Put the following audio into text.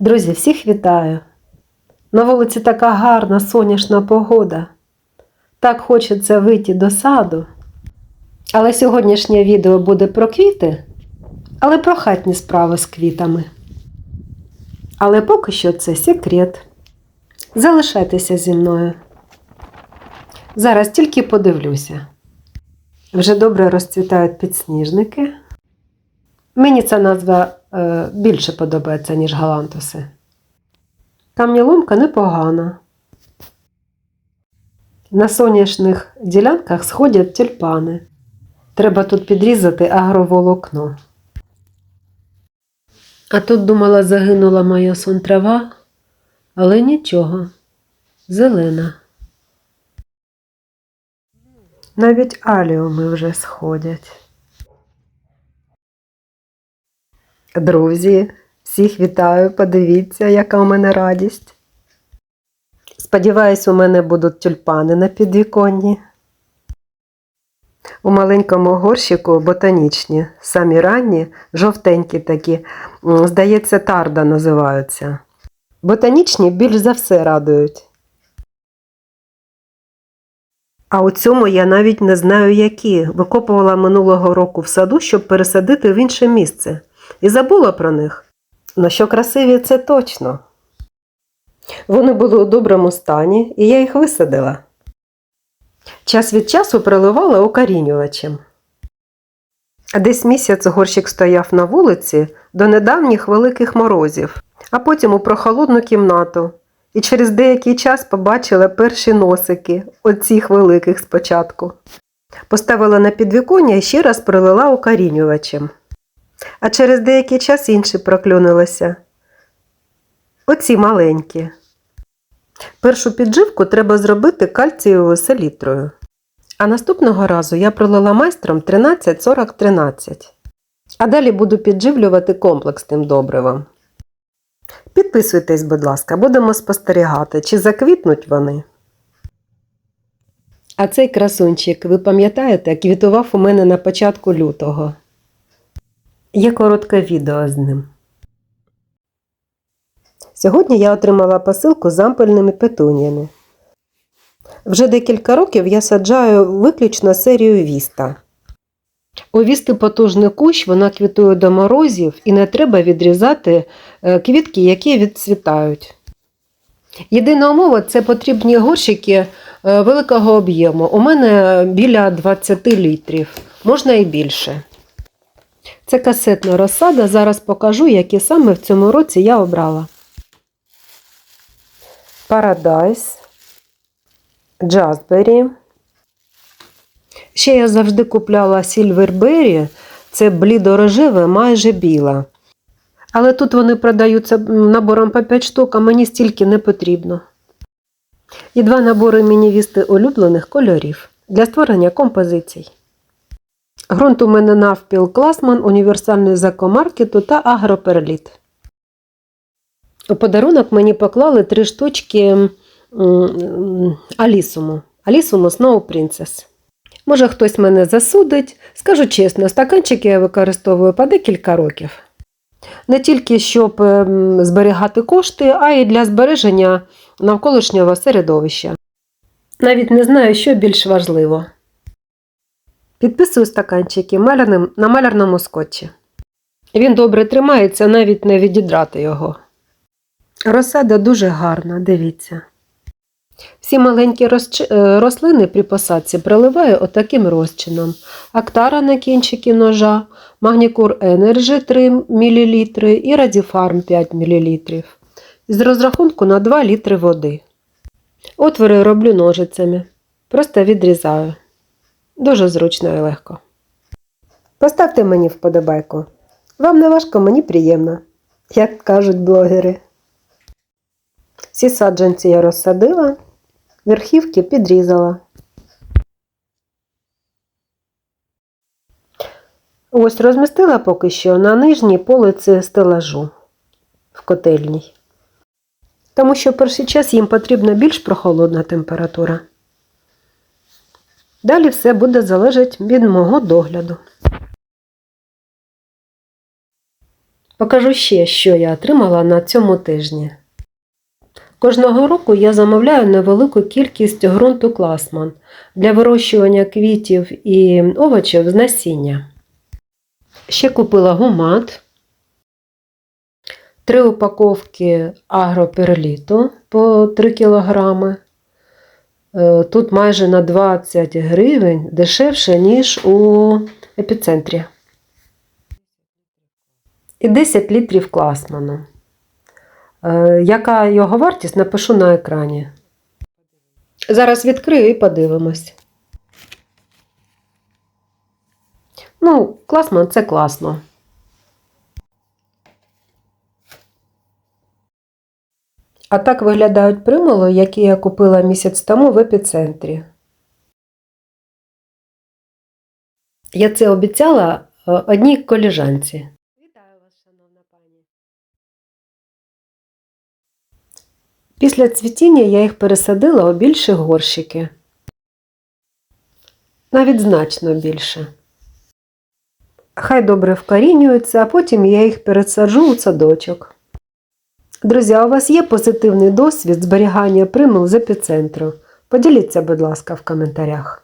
Друзі, всіх вітаю! На вулиці така гарна сонячна погода. Так хочеться вийти до саду. Але сьогоднішнє відео буде про квіти, але про хатні справи з квітами. Але поки що це секрет. Залишайтеся зі мною. Зараз тільки подивлюся. Вже добре розцвітають підсніжники. Мені ця назва більше подобається, ніж галантуси. Кам'яломка непогана. На сонячних ділянках сходять тюльпани. Треба тут підрізати агроволокно. А тут думала, загинула моя сонтрава, але нічого. Зелена. Навіть аліуми вже сходять. Друзі, всіх вітаю, подивіться, яка у мене радість. Сподіваюсь, у мене будуть тюльпани на підвіконні. У маленькому горщику ботанічні, самі ранні, жовтенькі такі, здається, тарда називаються. Ботанічні більш за все радують. А у цьому я навіть не знаю, які. Викопувала минулого року в саду, щоб пересадити в інше місце. І забула про них. На що красиві це точно. Вони були у доброму стані, і я їх висадила. Час від часу проливала укорінювачем. Десь місяць горщик стояв на вулиці до недавніх великих морозів, а потім у прохолодну кімнату. І через деякий час побачила перші носики, оцих великих спочатку. Поставила на підвіконня і ще раз пролила укорінювачем. А через деякий час інші проклюнилися. Оці маленькі. Першу підживку треба зробити кальцієвою селітрою. А наступного разу я пролила майстром 13-40-13. А далі буду підживлювати комплексним добривом. Підписуйтесь, будь ласка, будемо спостерігати, чи заквітнуть вони. А цей красунчик, ви пам'ятаєте, квітував у мене на початку лютого. Є коротке відео з ним. Сьогодні я отримала посилку з ампельними петуніями. Вже декілька років я саджаю виключно серію Віста. У Вісти потужний кущ, вона квітує до морозів і не треба відрізати е, квітки, які відцвітають. Єдина умова це потрібні горщики е, великого об'єму. У мене біля 20 літрів, можна і більше. Це касетна розсада. Зараз покажу, які саме в цьому році я обрала. Paradise, Джазбері. Ще я завжди купляла Сільвербері, це блідорожеве, майже біла. Але тут вони продаються набором по 5 штук, а мені стільки не потрібно. І два набори міні-вісти улюблених кольорів для створення композицій. Грунт у мене навпіл класман, універсальний з екомаркету та агроперліт. У подарунок мені поклали три штучки алісуму. Алісуму Snow Princess. Може, хтось мене засудить. Скажу чесно, стаканчики я використовую по декілька років. Не тільки щоб ем, зберігати кошти, а й для збереження навколишнього середовища. Навіть не знаю, що більш важливо. Підписую стаканчики малярним, на малярному скотчі. Він добре тримається, навіть не відідрати його. Розсада дуже гарна, дивіться. Всі маленькі е, рослини при посадці проливаю отаким розчином. Актара на кінчики ножа, Магнікур Енерджі 3 мл і Радіфарм 5 мл. З розрахунку на 2 літри води. Отвори роблю ножицями. Просто відрізаю. Дуже зручно і легко. Поставте мені вподобайку. Вам не важко, мені приємно, як кажуть блогери. Всі саджанці я розсадила, верхівки підрізала. Ось розмістила поки що на нижній полиці стелажу в котельній. Тому що перший час їм потрібна більш прохолодна температура. Далі все буде залежати від мого догляду. Покажу ще, що я отримала на цьому тижні. Кожного року я замовляю невелику кількість ґрунту класман для вирощування квітів і овочів з насіння. Ще купила гумат, три упаковки агроперліту по 3 кг. Тут майже на 20 гривень дешевше, ніж у епіцентрі. І 10 літрів класману. Е, Яка його вартість, напишу на екрані. Зараз відкрию і подивимось. Ну, класман це класно. А так виглядають примуло, які я купила місяць тому в епіцентрі. Я це обіцяла е, одній коліжанці. Вітаю вас, шановна пані. Після цвітіння я їх пересадила у більші горщики. Навіть значно більше. Хай добре вкорінюються, а потім я їх пересаджу у садочок. Друзі, а у вас є позитивний досвід зберігання примул з епіцентру? Поділіться, будь ласка, в коментарях.